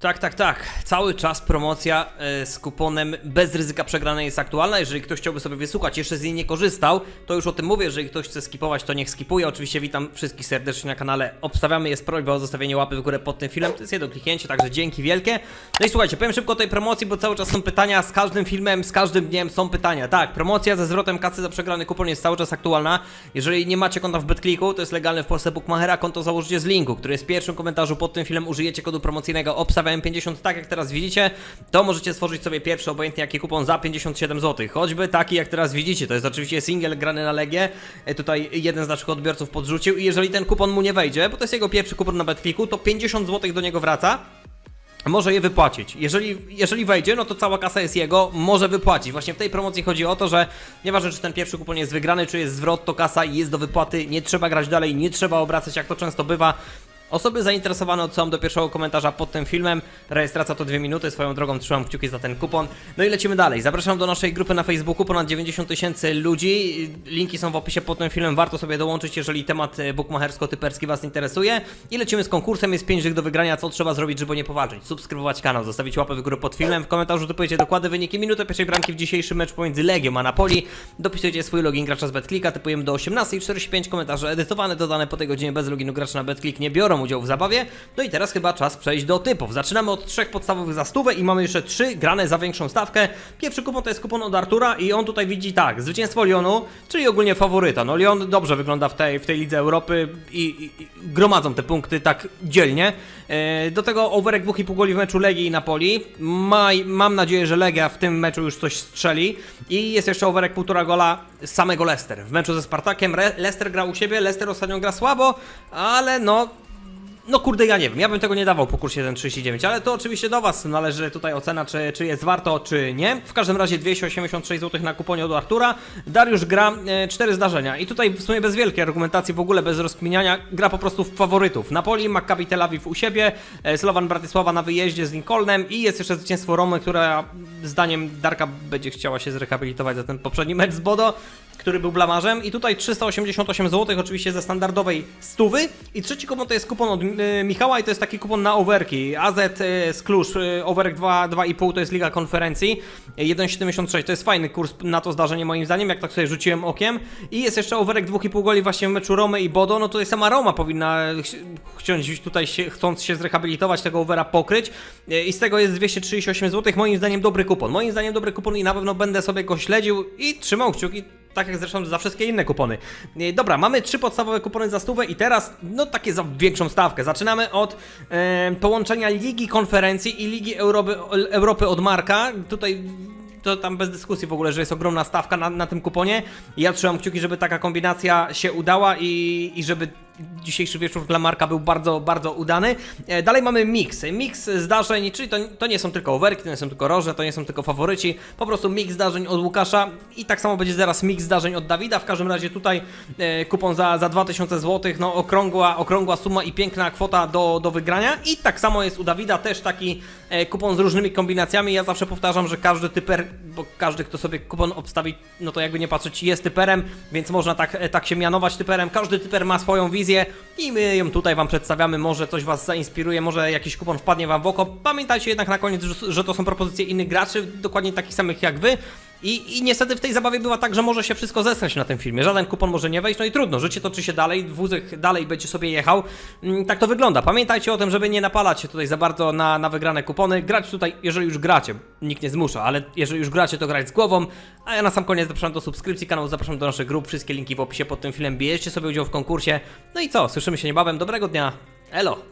Tak, tak, tak. Cały czas promocja e, z kuponem bez ryzyka przegranej jest aktualna. Jeżeli ktoś chciałby sobie wysłuchać, jeszcze z niej nie korzystał, to już o tym mówię. Jeżeli ktoś chce skipować, to niech skipuje. Oczywiście witam wszystkich serdecznie na kanale. Obstawiamy, jest prośba o zostawienie łapy w górę pod tym filmem. To jest jedno kliknięcie, także dzięki wielkie. No i słuchajcie, powiem szybko o tej promocji, bo cały czas są pytania. Z każdym filmem, z każdym dniem są pytania. Tak, promocja ze zwrotem kasy za przegrany kupon jest cały czas aktualna. Jeżeli nie macie konta w BetClicku, to jest legalne w Polsce Bookmachera. Konto założycie z linku, który jest w pierwszym komentarzu pod tym filmem. Użyjecie kodu promocyjnego obstawiałem 50, tak jak teraz widzicie, to możecie stworzyć sobie pierwszy, obojętnie jaki kupon za 57 zł. Choćby taki jak teraz widzicie, to jest oczywiście single grany na Legię. E, Tutaj jeden z naszych odbiorców podrzucił i jeżeli ten kupon mu nie wejdzie, bo to jest jego pierwszy kupon na BetClicku, to 50 zł do niego wraca może je wypłacić. Jeżeli, jeżeli wejdzie, no to cała kasa jest jego, może wypłacić. Właśnie w tej promocji chodzi o to, że nieważne czy ten pierwszy kupon jest wygrany, czy jest zwrot, to kasa jest do wypłaty, nie trzeba grać dalej, nie trzeba obracać, jak to często bywa. Osoby zainteresowane odsyłam do pierwszego komentarza pod tym filmem. Rejestracja to dwie minuty, swoją drogą trzymam kciuki za ten kupon. No i lecimy dalej. Zapraszam do naszej grupy na Facebooku, ponad 90 tysięcy ludzi. Linki są w opisie pod tym filmem, warto sobie dołączyć, jeżeli temat e, bukmachersko-typerski Was interesuje. I lecimy z konkursem, jest 5 do wygrania, co trzeba zrobić, żeby nie powalczyć. Subskrybować kanał, zostawić łapę w górę pod filmem, w komentarzu typujecie dokładne wyniki, minutę pierwszej bramki w dzisiejszy mecz pomiędzy Legią a Napoli. Dopisujecie swój login gracza z BetClicka, typujemy do 18.45, komentarze edytowane, dodane po tej godzinie bez loginu gracza na BetClick nie biorą udziału w zabawie. No i teraz chyba czas przejść do typów. Zaczynamy od trzech podstawowych za stówę i mamy jeszcze trzy grane za większą stawkę. Pierwszy kupon to jest kupon od Artura i on tutaj widzi tak, zwycięstwo Lyonu, czyli ogólnie faworyta. No Lyon dobrze wygląda w tej, w tej lidze Europy i, i, i gromadzą te punkty tak dzielnie. E, do tego overek 2,5 goli w meczu Legii i Napoli. Maj, mam nadzieję, że Legia w tym meczu już coś strzeli. I jest jeszcze overek 1,5 gola samego Leicester. W meczu ze Spartakiem Leicester gra u siebie, Leicester ostatnio gra słabo, ale no no kurde, ja nie wiem, ja bym tego nie dawał po kursie 1,39, ale to oczywiście do Was należy tutaj ocena, czy, czy jest warto, czy nie. W każdym razie 286 zł na kuponie od Artura. Dariusz gra e, 4 zdarzenia i tutaj w sumie bez wielkiej argumentacji, w ogóle bez rozkminiania, gra po prostu w faworytów. Napoli, Maccabi Tel Awiw u siebie, e, Slovan Bratysława na wyjeździe z Lincolnem i jest jeszcze zwycięstwo Romy, która zdaniem Darka będzie chciała się zrehabilitować za ten poprzedni mecz z Bodo który był blamarzem. I tutaj 388 zł oczywiście ze standardowej stówy. I trzeci kupon to jest kupon od y, Michała i to jest taki kupon na overki. AZ y, z Klusz, y, overek 2, 2,5 to jest Liga Konferencji. y, 1,76 to jest fajny kurs na to zdarzenie moim zdaniem, jak tak sobie rzuciłem okiem. I jest jeszcze overek 2,5 goli właśnie w meczu Romy i Bodo, no tutaj sama Roma powinna ch chcieć tutaj się, chcąc się zrehabilitować tego overa pokryć. I z tego jest 238 zł, moim zdaniem dobry kupon, moim zdaniem dobry kupon i na pewno będę sobie go śledził i trzymał kciuki tak jak zresztą za wszystkie inne kupony. E, Dobra, mamy trzy podstawowe kupony za stówę i teraz, no takie za większą stawkę. Zaczynamy od e, połączenia Ligi Konferencji i Ligi Europy, Europy od Marka. Tutaj to tam bez dyskusji w ogóle, że jest ogromna stawka na, na tym kuponie. Ja trzymam kciuki, żeby taka kombinacja się udała i, i żeby dzisiejszy wieczór dla Marka był bardzo, bardzo udany. E, Dalej mamy mix. Mix zdarzeń, czyli to, to nie są tylko overki, to nie są tylko roże, to nie są tylko faworyci. Po prostu mix zdarzeń od Łukasza i tak samo będzie zaraz mix zdarzeń od Dawida. W każdym razie tutaj e, kupon za, za 2000 zł, no okrągła, okrągła suma i piękna kwota do, do wygrania. I tak samo jest u Dawida też taki e, kupon z różnymi kombinacjami. Ja zawsze powtarzam, że każdy typer, bo każdy kto sobie kupon obstawi, no to jakby nie patrzeć jest typerem, więc można tak, tak się mianować typerem. Każdy typer ma swoją wizję i my ją tutaj Wam przedstawiamy. Może coś Was zainspiruje, może jakiś kupon wpadnie Wam w oko. Pamiętajcie jednak na koniec, że, to są propozycje innych graczy, dokładnie takich samych jak Wy. I, I niestety w tej zabawie była tak, że może się wszystko zesrać na tym filmie. Żaden kupon może nie wejść, no i trudno. Życie toczy się dalej, wózek dalej będzie sobie jechał. Mm, Tak to wygląda. Pamiętajcie o tym, żeby nie napalać się tutaj za bardzo na, na wygrane kupony. Grać tutaj, jeżeli już gracie, nikt nie zmusza, ale jeżeli już gracie, to grać z głową. A ja na sam koniec zapraszam do subskrypcji kanału, zapraszam do naszych grup. Wszystkie linki w opisie pod tym filmem. Bierzcie sobie udział w konkursie. No i co? Słyszymy się niebawem. Dobrego dnia. Elo!